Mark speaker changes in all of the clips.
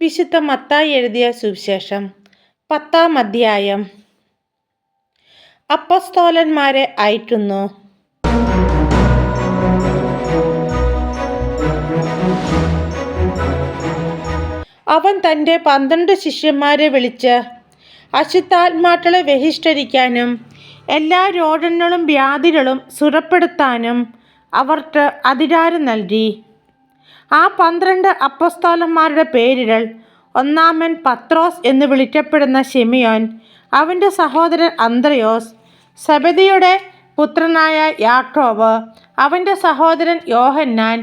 Speaker 1: വിശുദ്ധ മത്തായി എഴുതിയ സുവിശേഷം പത്താം അധ്യായം. അപ്പസ്തോലന്മാരെ അയറ്റുന്നു. അവൻ തന്റെ പന്ത്രണ്ട് ശിഷ്യന്മാരെ വിളിച്ച് അശുദ്ധാത്മാക്കളെ ബഹിഷ്കരിക്കാനും എല്ലാ രോഗങ്ങളും വ്യാധികളും സുരപ്പെടുത്താനും അവർക്ക് അധികാരം നൽകി. ആ പന്ത്രണ്ട് അപ്പസ്തോലന്മാരുടെ പേരുകൾ ഒന്നാമൻ പത്രോസ് എന്ന് വിളിക്കപ്പെടുന്ന ഷിമിയോൻ അവന്റെ സഹോദരൻ അന്ത്രയോസ് സബദിയുടെ പുത്രനായ യാക്കോബ് അവന്റെ സഹോദരൻ യോഹന്നാൻ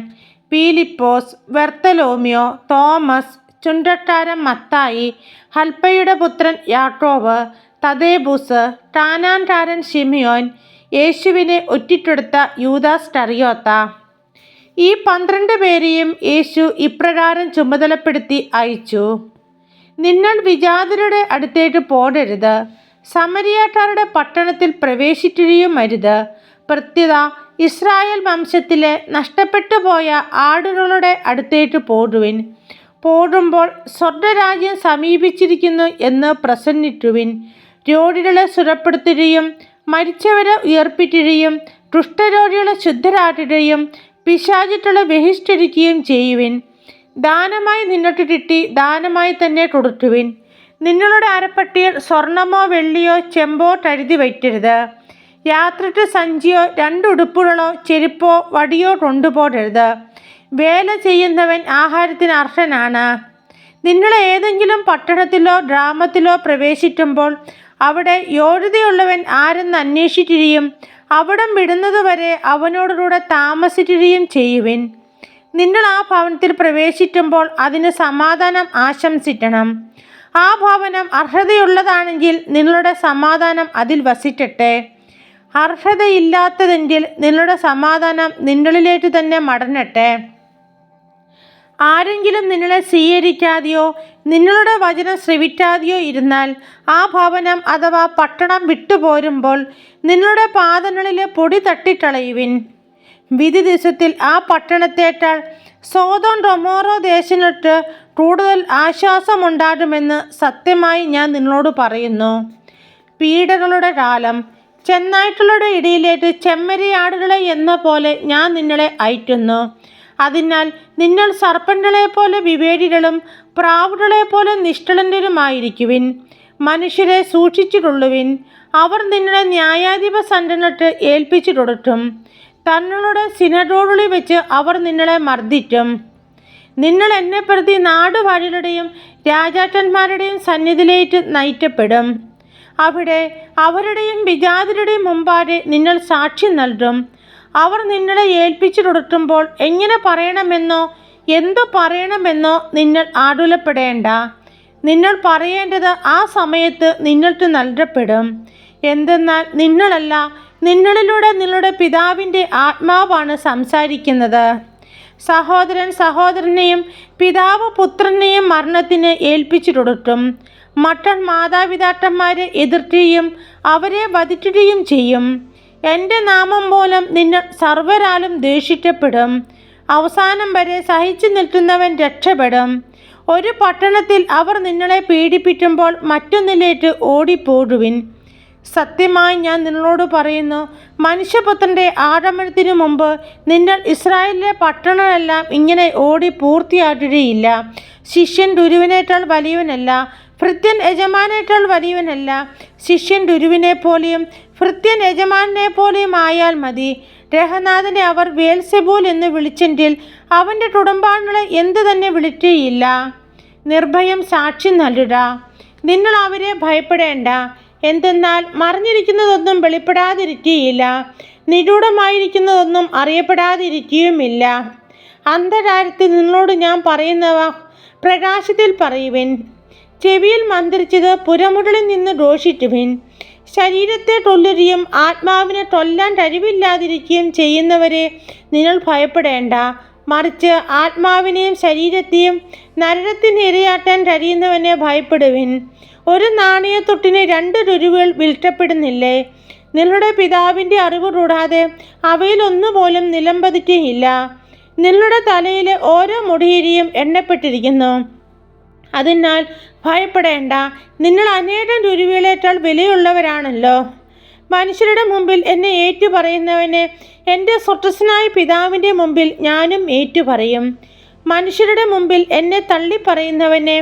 Speaker 1: പീലിപ്പോസ് വെർത്തലോമിയോ തോമസ് ചുണ്ടക്കാരൻ മത്തായി ഹൽപ്പയുടെ പുത്രൻ യാക്കോബ് തദേബൂസ് കാനാൻകാരൻ ഷിമിയോൻ യേശുവിനെ ഒറ്റിട്ടെടുത്ത യൂദാസ് ടറിയോത്ത ഈ പന്ത്രണ്ട് പേരെയും യേശു ഇപ്രകാരം ചുമതലപ്പെടുത്തി അയച്ചു. നിങ്ങൾ വിജാതരുടെ അടുത്തേക്ക് പോടരുത് സമരിയാക്കാരുടെ പട്ടണത്തിൽ പ്രവേശിക്കുകയും അരുത്. പ്രത്യുത ഇസ്രായേൽ വംശത്തിലെ നഷ്ടപ്പെട്ടു പോയ ആടുകളുടെ അടുത്തേക്ക് പോടുവിൻ പോടുമ്പോൾ സ്വർഗരാജ്യം സമീപിച്ചിരിക്കുന്നു എന്ന് പ്രസന്നിട്ടുവിൻ രോഗികളെ സുരപ്പെടുത്തുകയും മരിച്ചവരെ ഉയർപ്പിക്കുകയും കുഷ്ഠരോഗികളെ ശുദ്ധരാക്കുകയും പിശാചിട്ടുള്ള ബഹിഷ്കരിക്കുകയും ചെയ്യുവിൻ. ദാനമായി നിന്നോട്ട് കിട്ടി ദാനമായി തന്നെ കൊടുത്തുവിൻ. നിങ്ങളുടെ അരപ്പട്ടിയിൽ സ്വർണമോ വെള്ളിയോ ചെമ്പോ കഴുതി വയ്ക്കരുത്. യാത്രയ്ക്ക് സഞ്ചിയോ രണ്ടുടുപ്പുകളോ ചെരുപ്പോ വടിയോ കൊണ്ടുപോകരുത്. വേല ചെയ്യുന്നവൻ ആഹാരത്തിന് അർഹനാണ്. നിങ്ങൾ ഏതെങ്കിലും പട്ടണത്തിലോ ഗ്രാമത്തിലോ പ്രവേശിക്കുമ്പോൾ അവിടെ യോഗ്യതയുള്ളവൻ ആരെന്ന് അന്വേഷിക്കുകയും അവിടം വിടുന്നതുവരെ അവനോടുകൂടെ താമസിക്കുകയും ചെയ്യുവിൻ. നിങ്ങൾ ആ ഭവനത്തിൽ പ്രവേശിക്കുമ്പോൾ അതിന് സമാധാനം ആശംസിക്കണം. ആ ഭവനം അർഹതയുള്ളതാണെങ്കിൽ നിങ്ങളുടെ സമാധാനം അതിൽ വസിക്കട്ടെ. അർഹതയില്ലാത്തതെങ്കിൽ നിങ്ങളുടെ സമാധാനം നിങ്ങളിലേക്ക് തന്നെ മടങ്ങട്ടെ. ആരെങ്കിലും നിങ്ങളെ സ്വീകരിക്കാതെയോ നിങ്ങളുടെ വചനം ശ്രവിക്കാതെയോ ഇരുന്നാൽ ആ ഭവനം അഥവാ പട്ടണം വിട്ടുപോരുമ്പോൾ നിങ്ങളുടെ പാദങ്ങളിലെ പൊടി തട്ടിക്കളയുവിൻ വിധി ദിവസത്തിൽ ആ പട്ടണത്തേക്കാൾ സോതോൺ റൊമോറോ ദേശങ്ങൾക്ക് കൂടുതൽ ആശ്വാസമുണ്ടാകുമെന്ന് സത്യമായി ഞാൻ നിങ്ങളോട് പറയുന്നു. പീഡകളുടെ കാലം ചെന്നായ്ക്കളുടെ ഇടയിലേക്ക് ചെമ്മരിയാടുകളെ എന്ന പോലെ ഞാൻ നിങ്ങളെ അയറ്റുന്നു. അതിനാൽ നിങ്ങൾ സർപ്പങ്ങളെ പോലെ വിവേടികളും പ്രാവുകളെ പോലെ നിഷ്കളങ്കരുമായിരിക്കുവിൻ മനുഷ്യരെ സൂക്ഷിച്ചിട്ടുള്ളുവിൻ അവർ നിങ്ങളെ ന്യായാധിപ സംഘങ്ങൾക്ക് ഏൽപ്പിച്ചു തങ്ങളുടെ സിനഡോളി വെച്ച് അവർ നിങ്ങളെ മർദ്ദിക്കും നിങ്ങൾ എന്നെ പ്രതി നാടുവാഴികളുടെയും രാജാക്കന്മാരുടെയും സന്നിധിയിലേക്ക് നയിക്കപ്പെടും. അവിടെ അവരുടെയും വിജാതിരുടെയും മുമ്പാകെ നിങ്ങൾ സാക്ഷി നൽകും. അവർ നിങ്ങളെ ഏൽപ്പിച്ചു കൊടുക്കുമ്പോൾ എങ്ങനെ പറയണമെന്നോ എന്തു പറയണമെന്നോ നിങ്ങൾ ആടുലപ്പെടേണ്ട. നിങ്ങൾ പറയേണ്ടത് ആ സമയത്ത് നിങ്ങൾക്ക് നൽകപ്പെടും. എന്തെന്നാൽ നിങ്ങളല്ല നിങ്ങളിലൂടെ നിങ്ങളുടെ പിതാവിന്റെ ആത്മാവാണ് സംസാരിക്കുന്നത്. സഹോദരൻ സഹോദരനെയും പിതാവ് പുത്രനെയും മരണത്തിന് ഏൽപ്പിച്ചു കൊടുക്കും മക്കൾ മാതാപിതാക്കന്മാരെ എതിർക്കുകയും അവരെ വധിക്കുകയും ചെയ്യും. എന്റെ നാമം മൂലം നിന്നെ സർവരാലും ദേഷിക്കപ്പെടും അവസാനം വരെ സഹിച്ചു നിൽക്കുന്നവൻ രക്ഷപ്പെടും. ഒരു പട്ടണത്തിൽ അവർ നിങ്ങളെ പീഡിപ്പിക്കുമ്പോൾ മറ്റൊന്നിലേക്ക് ഓടിപ്പോടുവിൻ. സത്യമായി ഞാൻ നിങ്ങളോട് പറയുന്നു മനുഷ്യപുത്രന്റെ ആഗമനത്തിനു മുമ്പ് നിങ്ങൾ ഇസ്രായേലിലെ പട്ടണമെല്ലാം ഇങ്ങനെ ഓടി പൂർത്തിയാക്കുകയില്ല ശിഷ്യൻ ഗുരുവിനേക്കാൾ വലിയവനല്ല ഭൃത്യൻ യജമാനേക്കാൾ വലിയവനല്ല. ശിഷ്യൻ ഗുരുവിനെ പോലെയും ഭൃത്യൻ യജമാനെ പോലെയും ആയാൽ മതി. രഹനാഥനെ അവർ വേൽസെബൂൽ എന്ന് വിളിച്ചെങ്കിൽ അവന്റെ കുടുംബാംഗങ്ങളെ എന്തു തന്നെ വിളിക്കുകയില്ല നിർഭയം സാക്ഷി നൽകുക നിങ്ങൾ അവരെ ഭയപ്പെടേണ്ട. എന്തെന്നാൽ മറിഞ്ഞിരിക്കുന്നതൊന്നും വെളിപ്പെടാതിരിക്കുകയില്ല നിഗൂഢമായിരിക്കുന്നതൊന്നും അറിയപ്പെടാതിരിക്കുകയുമില്ല അന്ധകാരത്തിൽ നിങ്ങളോട് ഞാൻ പറയുന്നവ പ്രകാശത്തിൽ പറയുവിൻ. ചെവിയിൽ മന്ത്രിച്ചത് പുരമുകളിൽ നിന്ന് ഘോഷിക്കുവിൻ. ശരീരത്തെ തൊല്ലുകയും ആത്മാവിനെ തൊല്ലാൻ കഴിവില്ലാതിരിക്കുകയും ചെയ്യുന്നവരെ നിങ്ങൾ ഭയപ്പെടേണ്ട. മറിച്ച് ആത്മാവിനെയും ശരീരത്തെയും നരകത്തിന് കഴിയുന്നവനെ ഭയപ്പെടുവിൻ. ഒരു നാണയത്തൊട്ടിന് രണ്ട് രുരുവുകൾ വിൽക്കപ്പെടുന്നില്ലേ? നിങ്ങളുടെ പിതാവിന്റെ അറിവ് കൂടാതെ അവയിലൊന്നുപോലും നിലംപതിക്കുകയില്ല. നിങ്ങളുടെ തലയിലെ ഓരോ മുടിയിരിയും എണ്ണപ്പെട്ടിരിക്കുന്നു. അതിനാൽ ഭയപ്പെടേണ്ട. നിങ്ങൾ അനേകം ദുരുവികളേക്കാൾ വിലയുള്ളവരാണല്ലോ. മനുഷ്യരുടെ മുമ്പിൽ എന്നെ ഏറ്റുപറയുന്നവനെ എന്റെ സ്വട്ടസ്സനായ പിതാവിന്റെ മുമ്പിൽ ഞാനും ഏറ്റുപറയും. മനുഷ്യരുടെ മുമ്പിൽ എന്നെ തള്ളിപ്പറയുന്നവനെ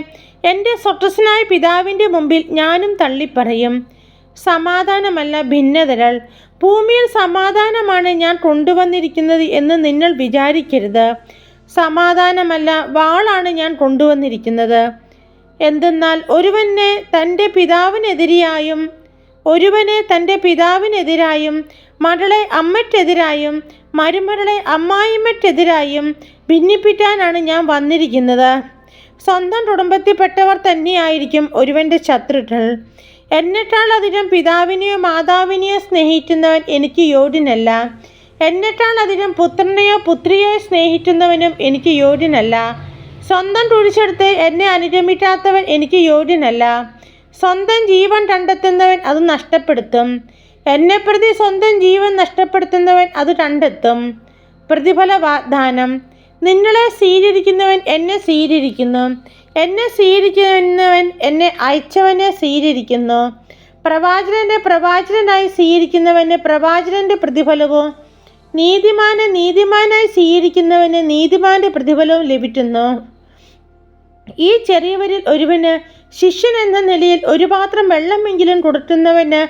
Speaker 1: എന്റെ സ്വട്ടസ്സനായ പിതാവിന്റെ മുമ്പിൽ ഞാനും തള്ളിപ്പറയും. സമാധാനമല്ല ഭിന്നതകൾ ഭൂമിയിൽ സമാധാനമാണ് ഞാൻ കൊണ്ടുവന്നിരിക്കുന്നത് എന്ന് നിങ്ങൾ വിചാരിക്കരുത്. സമാധാനമല്ല വാളാണ് ഞാൻ കൊണ്ടുവന്നിരിക്കുന്നത്. എന്തെന്നാൽ ഒരുവനെ തന്റെ പിതാവിനെതിരെയായും ഒരുവനെ തന്റെ പിതാവിനെതിരായും മകളെ അമ്മയ്ക്കെതിരായും മരുമകളെ അമ്മായിമ്മയ്ക്കെതിരായും ഭിന്നിപ്പിക്കാനാണ് ഞാൻ വന്നിരിക്കുന്നത്. സ്വന്തം കുടുംബത്തിൽപ്പെട്ടവർ തന്നെയായിരിക്കും ഒരുവന്റെ ശത്രുക്കൾ. എന്നെക്കാൾ പിതാവിനെയോ മാതാവിനെയോ സ്നേഹിക്കുന്നവൻ എനിക്ക് യോഗ്യനല്ല. എന്നെക്കാൾ പുത്രനെയോ പുത്രിയെയോ സ്നേഹിക്കുന്നവനും എനിക്ക് യോഗ്യനല്ല. സ്വന്തം കുഴിച്ചെടുത്ത് എന്നെ അനുഗമിക്കാത്തവൻ എനിക്ക് യോഗ്യനല്ല. സ്വന്തം ജീവൻ കണ്ടെത്തുന്നവൻ അത് നഷ്ടപ്പെടുത്തും. എന്നെ പ്രതി സ്വന്തം ജീവൻ നഷ്ടപ്പെടുത്തുന്നവൻ അത് കണ്ടെത്തും. പ്രതിഫല വാഗ്ദാനം. നിങ്ങളെ സ്വീകരിക്കുന്നവൻ എന്നെ സ്വീകരിക്കുന്നു. എന്നെ സ്വീകരിക്കുന്നവൻ എന്നെ അയച്ചവനെ സ്വീകരിക്കുന്നു. പ്രവാചകന്റെ പ്രവാചകനായി സ്വീകരിക്കുന്നവന് പ്രവാചകന്റെ പ്രതിഫലവും നീതിമാനെ നീതിമാനായി സ്വീകരിക്കുന്നവന് നീതിമാന്റെ പ്രതിഫലവും ലഭിക്കുന്നു. ഈ ചെറിയവരിൽ ഒരുവന് ശിഷ്യൻ എന്ന നിലയിൽ ഒരു പാത്രം വെള്ളമെങ്കിലും കൊടുക്കുന്നവന്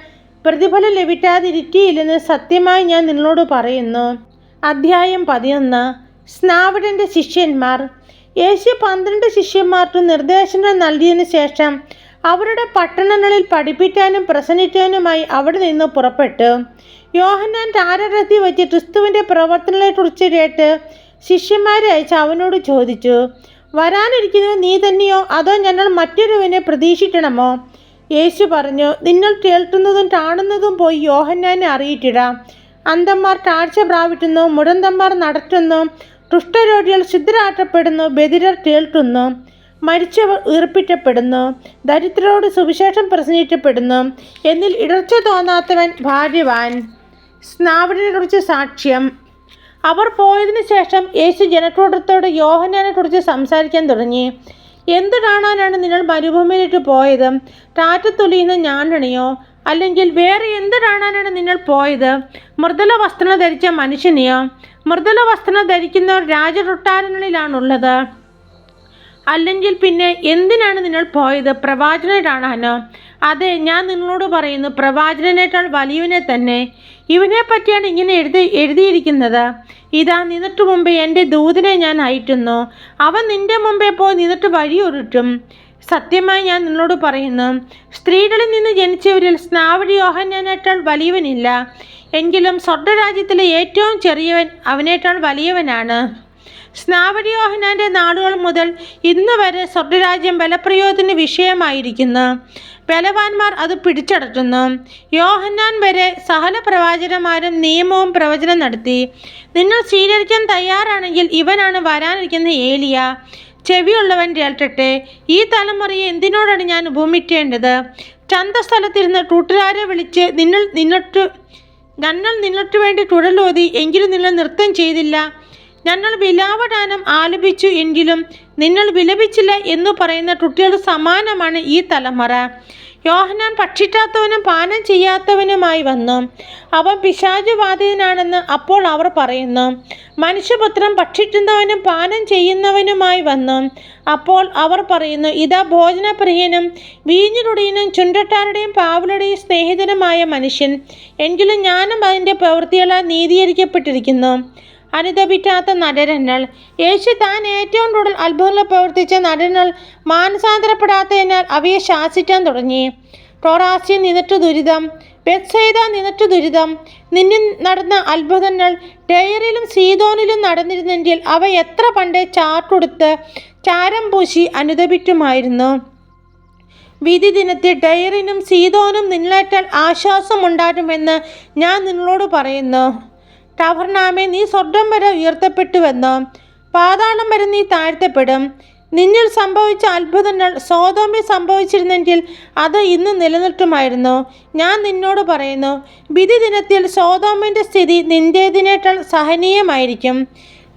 Speaker 1: പ്രതിഫലം ലഭിക്കാതിരിക്കുകയില്ലെന്ന് സത്യമായി ഞാൻ നിങ്ങളോട് പറയുന്നു. അധ്യായം പതിനൊന്ന്. സ്നാവിടന്റെ ശിഷ്യന്മാർ. യേശു പന്ത്രണ്ട് ശിഷ്യന്മാർക്ക് നിർദ്ദേശങ്ങൾ നൽകിയതിന് ശേഷം അവരുടെ പട്ടണങ്ങളിൽ പഠിപ്പിക്കാനും പ്രസംഗിക്കാനുമായി അവിടെ നിന്ന് പുറപ്പെട്ടു. യോഹന്നാൻ താരരത്തി വെച്ച് ക്രിസ്തുവിന്റെ പ്രവർത്തനങ്ങളെക്കുറിച്ച് കേട്ട് ശിഷ്യന്മാരെ അയച്ച് അവനോട് ചോദിച്ചു വരാനിരിക്കുന്നത് നീ തന്നെയോ? അതോ ഞങ്ങൾ മറ്റൊരുവനെ പ്രതീക്ഷിക്കണമോ? യേശു പറഞ്ഞു നിങ്ങൾ കേൾക്കുന്നതും കാണുന്നതും പോയി യോഹന്നാനെ അറിയിട്ടിടാം അന്തന്മാർ കാഴ്ച പ്രാപിക്കുന്നു മുടന്തന്മാർ നടത്തുന്നു കുഷ്ഠരോഗികൾ ശുദ്ധരാക്കപ്പെടുന്നു ബദിരർ കേൾക്കുന്നു മരിച്ചവർ ഉയർപ്പിക്കപ്പെടുന്നു ദരിദ്രരോട് സുവിശേഷം പ്രസംഗിക്കപ്പെടുന്നു എന്നിൽ ഇടർച്ച തോന്നാത്തവൻ ഭാഗ്യവാൻ. സ്നാവിനെക്കുറിച്ച് സാക്ഷ്യം. അവർ പോയതിനു ശേഷം യേശു ജനക്കൂട്ടത്തോട് യോഹനാനെ കുറിച്ച് സംസാരിക്കാൻ തുടങ്ങി. എന്ത് കാണാനാണ് നിങ്ങൾ മരുഭൂമിയിലേക്ക് പോയത്? കാറ്റത്തൊലിയുന്ന ഞാനണിയോ? അല്ലെങ്കിൽ വേറെ എന്ത് കാണാനാണ് നിങ്ങൾ പോയത്? മൃദുല വസ്ത്രം ധരിച്ച മനുഷ്യനെയോ? മൃദുല വസ്ത്രം ധരിക്കുന്നവർ രാജകൊട്ടാരങ്ങളിലാണുള്ളത്. അല്ലെങ്കിൽ പിന്നെ എന്തിനാണ് നിങ്ങൾ പോയത്? പ്രവാചകനായിട്ടാണ് ഹന. അതെ ഞാൻ നിങ്ങളോട് പറയുന്നു പ്രവാചകനേക്കാൾ വലിയവനെ തന്നെ. ഇവനെ പറ്റിയാണ് ഇങ്ങനെ എഴുതി എഴുതിയിരിക്കുന്നത്. ഇതാ നിന്നിട്ട് മുമ്പേ എന്റെ ദൂതനെ ഞാൻ അയറ്റുന്നു. അവൻ നിന്റെ മുമ്പേ പോയി നിന്നിട്ട് വഴിയൊരുട്ടും സത്യമായി ഞാൻ നിങ്ങളോട് പറയുന്നു സ്ത്രീകളിൽ നിന്ന് ജനിച്ചവരിൽ സ്നാവടി യോഹനേക്കാൾ വലിയവനില്ല. എങ്കിലും സ്വർഗരാജ്യത്തിലെ ഏറ്റവും ചെറിയവൻ അവനേക്കാൾ വലിയവനാണ്. സ്നാവടി യോഹനാന്റെ നാളുകൾ മുതൽ ഇന്ന് വരെ സ്വർഗരാജ്യം ബലപ്രയോഗത്തിന് വിഷയമായിരിക്കുന്നു. ബലവാന്മാർ അത് പിടിച്ചടത്തുന്നു യോഹന്നാൻ വരെ സഹല പ്രവാചകന്മാരും നിയമവും പ്രവചനം നടത്തി. നിങ്ങൾ സ്വീകരിക്കാൻ തയ്യാറാണെങ്കിൽ ഇവനാണ് വരാനിരിക്കുന്ന ഏലിയ. ചെവിയുള്ളവൻ കേൾക്കട്ടെ ഈ തലമുറയെ എന്തിനോടാണ് ഞാൻ ഉപമിക്കേണ്ടത്? ചന്തസ്ഥലത്തിരുന്ന് കൂട്ടുകാരെ വിളിച്ച് നിങ്ങൾ നിന്നിട്ട് ഞങ്ങൾ നിന്നിട്ട് വേണ്ടി തുടലോതി എങ്കിലും നിങ്ങൾ നൃത്തം ചെയ്തില്ല. ഞങ്ങൾ വിലാപഗാനം ആലപിച്ചു എങ്കിലും നിങ്ങൾ വിലപിച്ചില്ല എന്ന് പറയുന്ന കുട്ടികൾ സമാനമാണ് ഈ തലമുറ. യോഹനാൻ ഭക്ഷിക്കാത്തവനും പാനം ചെയ്യാത്തവനുമായി വന്നു. അവൻ പിശാചുവാദിതനാണെന്ന് അപ്പോൾ അവർ പറയുന്നു. മനുഷ്യപുത്രം ഭക്ഷിക്കുന്നവനും പാനം ചെയ്യുന്നവനുമായി വന്നു. അപ്പോൾ അവർ പറയുന്നു ഇതാ ഭോജനപ്രിയനും വീഞ്ഞിലുടീനും ചുണ്ടട്ടാരുടെയും പാവലുടെയും സ്നേഹിതനുമായ മനുഷ്യൻ. എങ്കിലും ഞാനും അതിന്റെ പ്രവൃത്തികളാൽ നീതീകരിക്കപ്പെട്ടിരിക്കുന്നു. അനുദപിക്കാത്ത നടരങ്ങൾ യേശു താൻ ഏറ്റവും കൂടുതൽ അത്ഭുതങ്ങൾ പ്രവർത്തിച്ച നടനങ്ങൾ മാനസാന്തരപ്പെടാത്തതിനാൽ അവയെ ശാസിക്കാൻ തുടങ്ങി. ടോറാസ്യം നിന്നിട്ട് ദുരിതം ബെത്സൈത നിന്നിട്ട് ദുരിതം നിന്നിൽ നടന്ന അത്ഭുതങ്ങൾ ഡെയറിലും സീതോനിലും നടന്നിരുന്നെങ്കിൽ അവ എത്ര പണ്ടേ ചാർട്ടുടുത്ത് ചാരം പൂശി അനുദപിക്കുമായിരുന്നു. വിധി ദിനത്തിൽ ഡയറിനും സീതോനും നിന്നേറ്റാൽ ആശ്വാസമുണ്ടാകുമെന്ന് ഞാൻ നിങ്ങളോട് പറയുന്നു. ടവർനാമെ നീ സ്വർഗം വരെ ഉയർത്തപ്പെട്ടുവെന്നും പാതാളം വരെ നീ താഴ്ത്തപ്പെടും. നിന്നിൽ സംഭവിച്ച അത്ഭുതങ്ങൾ സോതോമിൽ സംഭവിച്ചിരുന്നെങ്കിൽ അത് ഇന്ന് നിലനിർത്തുമായിരുന്നു ഞാൻ നിന്നോട് പറയുന്നു വിധി ദിനത്തിൽ സോതോമിന്റെ സ്ഥിതി നിന്റേതിനേക്കാൾ സഹനീയമായിരിക്കും.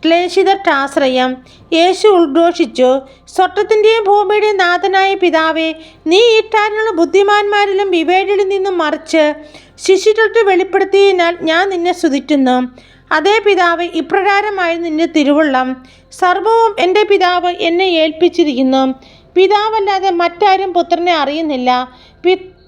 Speaker 1: ക്ലേശിതർട്ടാശ്രയം യേശു ഉദ്ഘോഷിച്ചു സ്വർഗത്തിന്റെയും ഭൂമിയുടെയും നാഥനായ പിതാവേ നീ ഇട്ടാരിലുള്ള ബുദ്ധിമാന്മാരിലും വിവേകളിൽ നിന്നും മറിച്ച് ശിശുക്കൾക്ക് വെളിപ്പെടുത്തിയതിനാൽ ഞാൻ നിന്നെ സ്തുതിക്കുന്നു. അതേ പിതാവ് ഇപ്രകാരമായിരുന്നു നിന്റെ തിരുവള്ളം. സർവവും എന്റെ പിതാവ് എന്നെ ഏൽപ്പിച്ചിരിക്കുന്നു. പിതാവല്ലാതെ മറ്റാരും പുത്രനെ അറിയുന്നില്ല.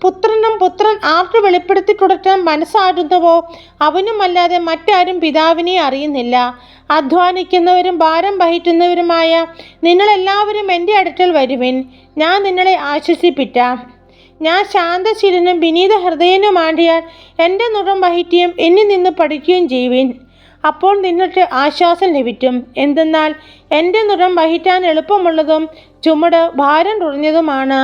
Speaker 1: പുത്രനും പുത്രൻ ആർക്ക് വെളിപ്പെടുത്തി കൊടുക്കാൻ മനസ്സാടുന്നുവോ? അവനുമല്ലാതെ മറ്റാരും പിതാവിനെ അറിയുന്നില്ല. അധ്വാനിക്കുന്നവരും ഭാരം വഹിക്കുന്നവരുമായ നിങ്ങളെല്ലാവരും എന്റെ അടുക്കൽ വരുവിൻ. ഞാൻ നിങ്ങളെ ആശ്വസിപ്പിക്കാം. ഞാൻ ശാന്തശീലനും വിനീത ഹൃദയനുമാണ്ടിയാൽ എന്റെ നുറം വഹിക്കുകയും എന്നിൽ നിന്ന് പഠിക്കുകയും ചെയ്യുവിൻ. അപ്പോൾ നിങ്ങൾക്ക് ആശ്വാസം ലഭിക്കും. എന്തെന്നാൽ എന്റെ നുറം വഹിക്കാൻ എളുപ്പമുള്ളതും ചുമട് ഭാരം കുറഞ്ഞതുമാണ്.